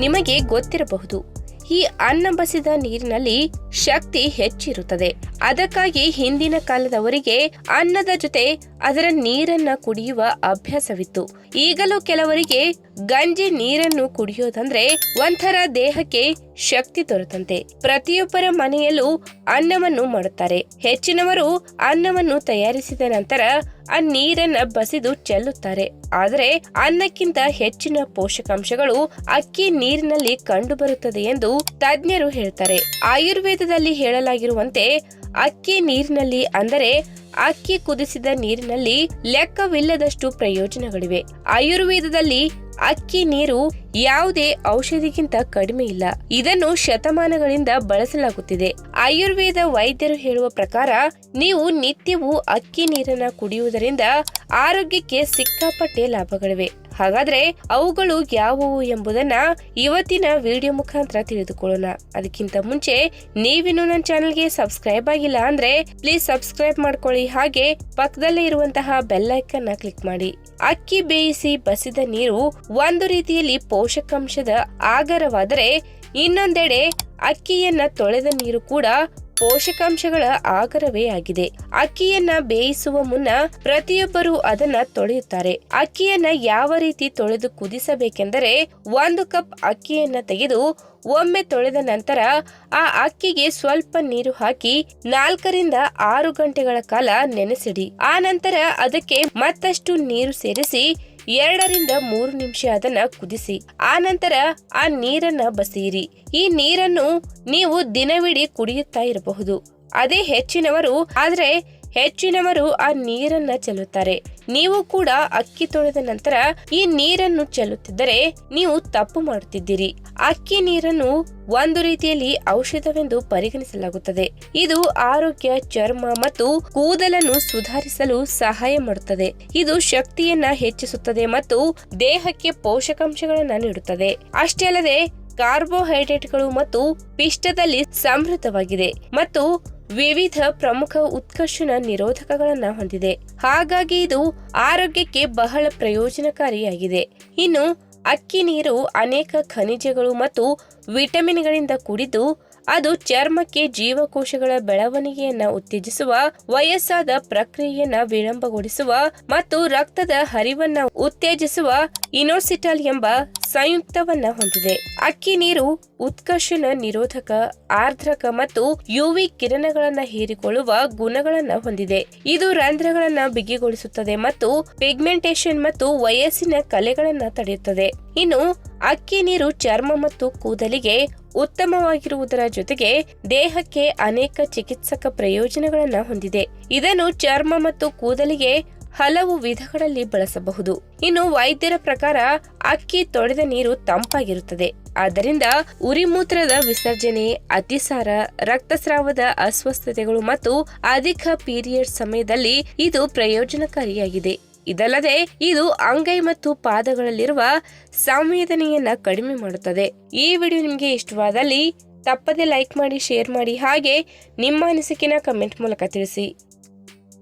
ನಿಮಗೆ ಗೊತ್ತಿರಬಹುದು. ಈ ಅನ್ನ ಬಸಿದ ನೀರಿನಲ್ಲಿ ಶಕ್ತಿ ಹೆಚ್ಚಿರುತ್ತದೆ. ಅದಕ್ಕಾಗಿ ಹಿಂದಿನ ಕಾಲದವರಿಗೆ ಅನ್ನದ ಜೊತೆ ಅದರ ನೀರನ್ನ ಕುಡಿಯುವ ಅಭ್ಯಾಸವಿತ್ತು. ಈಗಲೂ ಕೆಲವರಿಗೆ ಗಂಜಿ ನೀರನ್ನು ಕುಡಿಯೋದಂದ್ರೆ ಒಂಥರ ದೇಹಕ್ಕೆ ಶಕ್ತಿ ದೊರೆತಂತೆ ಪ್ರತಿಯೊಬ್ಬರ ಮನೆಯಲ್ಲೂ ಅನ್ನವನ್ನು ಮಾಡುತ್ತಾರೆ. ಹೆಚ್ಚಿನವರು ಅನ್ನವನ್ನು ತಯಾರಿಸಿದ ನಂತರ ಆ ನೀರನ್ನ ಬಸಿದು ಚೆಲ್ಲುತ್ತಾರೆ. ಆದರೆ ಅನ್ನಕ್ಕಿಂತ ಹೆಚ್ಚಿನ ಪೋಷಕಾಂಶಗಳು ಅಕ್ಕಿ ನೀರಿನಲ್ಲಿ ಕಂಡುಬರುತ್ತದೆ ಎಂದು ತಜ್ಞರು ಹೇಳ್ತಾರೆ. ಆಯುರ್ವೇದದಲ್ಲಿ ಹೇಳಲಾಗಿರುವಂತೆ ಅಕ್ಕಿ ನೀರಿನಲ್ಲಿ ಅಂದರೆ ಅಕ್ಕಿ ಕುದಿಸಿದ ನೀರಿನಲ್ಲಿ ಲೆಕ್ಕವಿಲ್ಲದಷ್ಟು ಪ್ರಯೋಜನಗಳಿವೆ. ಆಯುರ್ವೇದದಲ್ಲಿ ಅಕ್ಕಿ ನೀರು ಯಾವುದೇ ಔಷಧಿಗಿಂತ ಕಡಿಮೆ ಇಲ್ಲ. ಇದನ್ನು ಶತಮಾನಗಳಿಂದ ಬಳಸಲಾಗುತ್ತಿದೆ. ಆಯುರ್ವೇದ ವೈದ್ಯರು ಹೇಳುವ ಪ್ರಕಾರ, ನೀವು ನಿತ್ಯವೂ ಅಕ್ಕಿ ನೀರನ್ನ ಕುಡಿಯುವುದರಿಂದ ಆರೋಗ್ಯಕ್ಕೆ ಸಿಕ್ಕಾಪಟ್ಟೆ ಲಾಭಗಳಿವೆ. ಹಾಗಾದ್ರೆ ಅವುಗಳು ಯಾವುವು ಎಂಬುದನ್ನ ಇವತ್ತಿನ ವಿಡಿಯೋ ಮುಖಾಂತರ ತಿಳಿದುಕೊಳ್ಳೋಣ. ಅದಕ್ಕಿಂತ ಮುಂಚೆ ನೀವಿನ್ನು ನನ್ನ ಚಾನೆಲ್ಗೆ ಸಬ್ಸ್ಕ್ರೈಬ್ ಆಗಿಲ್ಲ ಅಂದ್ರೆ ಪ್ಲೀಸ್ ಸಬ್ಸ್ಕ್ರೈಬ್ ಮಾಡ್ಕೊಳ್ಳಿ. ಹಾಗೆ ಪಕ್ಕದಲ್ಲೇ ಇರುವಂತಹ ಬೆಲ್ಲೈಕನ್ನ ಕ್ಲಿಕ್ ಮಾಡಿ. ಅಕ್ಕಿ ಬೇಯಿಸಿ ಬಸಿದ ನೀರು ಒಂದು ರೀತಿಯಲ್ಲಿ ಪೋಷಕಾಂಶದ ಆಗರವಾದರೆ ಇನ್ನೊಂದೆಡೆ ಅಕ್ಕಿಯನ್ನ ತೊಳೆದ ನೀರು ಕೂಡ ಪೋಷಕಾಂಶಗಳ ಆಗರವೇ ಆಗಿದೆ. ಅಕ್ಕಿಯನ್ನ ಬೇಯಿಸುವ ಮುನ್ನ ಪ್ರತಿಯೊಬ್ಬರು ಅದನ್ನ ತೊಳೆಯುತ್ತಾರೆ. ಅಕ್ಕಿಯನ್ನ ಯಾವ ರೀತಿ ತೊಳೆದು ಕುದಿಸಬೇಕೆಂದರೆ ಒಂದು ಕಪ್ ಅಕ್ಕಿಯನ್ನ ತೆಗೆದು ಒಮ್ಮೆ ತೊಳೆದ ನಂತರ ಆ ಅಕ್ಕಿಗೆ ಸ್ವಲ್ಪ ನೀರು ಹಾಕಿ ನಾಲ್ಕರಿಂದ ಆರು ಗಂಟೆಗಳ ಕಾಲ ನೆನೆಸಿಡಿ. ಆ ನಂತರ ಅದಕ್ಕೆ ಮತ್ತಷ್ಟು ನೀರು ಸೇರಿಸಿ ಎರಡರಿಂದ ಮೂರು ನಿಮಿಷ ಅದನ್ನ ಕುದಿಸಿ, ಆ ನಂತರ ಆ ನೀರನ್ನ ಬಸಿಯಿರಿ. ಈ ನೀರನ್ನು ನೀವು ದಿನವಿಡೀ ಕುಡಿಯುತ್ತಾ ಇರಬಹುದು. ಅದೇ ಹೆಚ್ಚಿನವರು, ಆದ್ರೆ ಹೆಚ್ಚಿನವರು ಆ ನೀರನ್ನ ಚೆಲ್ಲುತ್ತಾರೆ. ನೀವು ಕೂಡ ಅಕ್ಕಿ ತೊಳೆದ ನಂತರ ಈ ನೀರನ್ನು ಚೆಲ್ಲುತ್ತಿದ್ದರೆ ನೀವು ತಪ್ಪು ಮಾಡುತ್ತಿದ್ದೀರಿ. ಅಕ್ಕಿ ನೀರನ್ನು ಒಂದು ರೀತಿಯಲ್ಲಿ ಔಷಧವೆಂದು ಪರಿಗಣಿಸಲಾಗುತ್ತದೆ. ಇದು ಆರೋಗ್ಯ, ಚರ್ಮ ಮತ್ತು ಕೂದಲನ್ನು ಸುಧಾರಿಸಲು ಸಹಾಯ ಮಾಡುತ್ತದೆ. ಇದು ಶಕ್ತಿಯನ್ನ ಹೆಚ್ಚಿಸುತ್ತದೆ ಮತ್ತು ದೇಹಕ್ಕೆ ಪೋಷಕಾಂಶಗಳನ್ನ ನೀಡುತ್ತದೆ. ಅಷ್ಟೇ ಅಲ್ಲದೆ ಕಾರ್ಬೋಹೈಡ್ರೇಟ್ಗಳು ಮತ್ತು ಪಿಷ್ಟದಲ್ಲಿ ಸಮೃದ್ಧವಾಗಿದೆ ಮತ್ತು ವಿವಿಧ ಪ್ರಮುಖ ಉತ್ಕರ್ಷಣ ನಿರೋಧಕಗಳನ್ನು ಹೊಂದಿದೆ. ಹಾಗಾಗಿ ಇದು ಆರೋಗ್ಯಕ್ಕೆ ಬಹಳ ಪ್ರಯೋಜನಕಾರಿಯಾಗಿದೆ. ಇನ್ನು ಅಕ್ಕಿ ನೀರು ಅನೇಕ ಖನಿಜಗಳು ಮತ್ತು ವಿಟಮಿನ್ಗಳಿಂದ ಕೂಡಿದ್ದು, ಅದು ಚರ್ಮಕ್ಕೆ ಜೀವಕೋಶಗಳ ಬೆಳವಣಿಗೆಯನ್ನು ಉತ್ತೇಜಿಸುವ, ವಯಸ್ಸಾದ ಪ್ರಕ್ರಿಯೆಯನ್ನು ವಿಳಂಬಗೊಳಿಸುವ ಮತ್ತು ರಕ್ತದ ಹರಿವನ್ನು ಉತ್ತೇಜಿಸುವ ಇನೋಸಿಟಲ್ ಎಂಬ ಸಂಯುಕ್ತವನ್ನ ಹೊಂದಿದೆ. ಅಕ್ಕಿ ನೀರು ಉತ್ಕರ್ಷಣ ನಿರೋಧಕ, ಆರ್ದ್ರಕ ಮತ್ತು ಯುವಿ ಕಿರಣಗಳನ್ನ ಹೀರಿಕೊಳ್ಳುವ ಗುಣಗಳನ್ನ ಹೊಂದಿದೆ. ಇದು ರಂಧ್ರಗಳನ್ನ ಬಿಗಿಗೊಳಿಸುತ್ತದೆ ಮತ್ತು ಪಿಗ್ಮೆಂಟೇಶನ್ ಮತ್ತು ವಯಸ್ಸಿನ ಕಲೆಗಳನ್ನ ತಡೆಯುತ್ತದೆ. ಇನ್ನು ಅಕ್ಕಿ ನೀರು ಚರ್ಮ ಮತ್ತು ಕೂದಲಿಗೆ ಉತ್ತಮವಾಗಿರುವುದರ ಜೊತೆಗೆ ದೇಹಕ್ಕೆ ಅನೇಕ ಚಿಕಿತ್ಸಕ ಪ್ರಯೋಜನಗಳನ್ನ ಹೊಂದಿದೆ. ಇದನ್ನು ಚರ್ಮ ಮತ್ತು ಕೂದಲಿಗೆ ಹಲವು ವಿಧಗಳಲ್ಲಿ ಬಳಸಬಹುದು. ಇನ್ನು ವೈದ್ಯರ ಪ್ರಕಾರ ಅಕ್ಕಿ ತೊಳೆದ ನೀರು ತಂಪಾಗಿರುತ್ತದೆ. ಆದ್ದರಿಂದ ಉರಿಮೂತ್ರದ ವಿಸರ್ಜನೆ, ಅತಿಸಾರ, ರಕ್ತಸ್ರಾವದ ಅಸ್ವಸ್ಥತೆಗಳು ಮತ್ತು ಅಧಿಕ ಪೀರಿಯಡ್ ಸಮಯದಲ್ಲಿ ಇದು ಪ್ರಯೋಜನಕಾರಿಯಾಗಿದೆ. ಇದಲ್ಲದೆ ಇದು ಅಂಗೈ ಮತ್ತು ಪಾದಗಳಲ್ಲಿರುವ ಸಂವೇದನೆಯನ್ನ ಕಡಿಮೆ ಮಾಡುತ್ತದೆ. ಈ ವಿಡಿಯೋ ನಿಮಗೆ ಇಷ್ಟವಾದಲ್ಲಿ ತಪ್ಪದೆ ಲೈಕ್ ಮಾಡಿ, ಶೇರ್ ಮಾಡಿ ಹಾಗೆ ನಿಮ್ಮ ಅನಿಸಿಕೆನ ಕಮೆಂಟ್ ಮೂಲಕ ತಿಳಿಸಿ.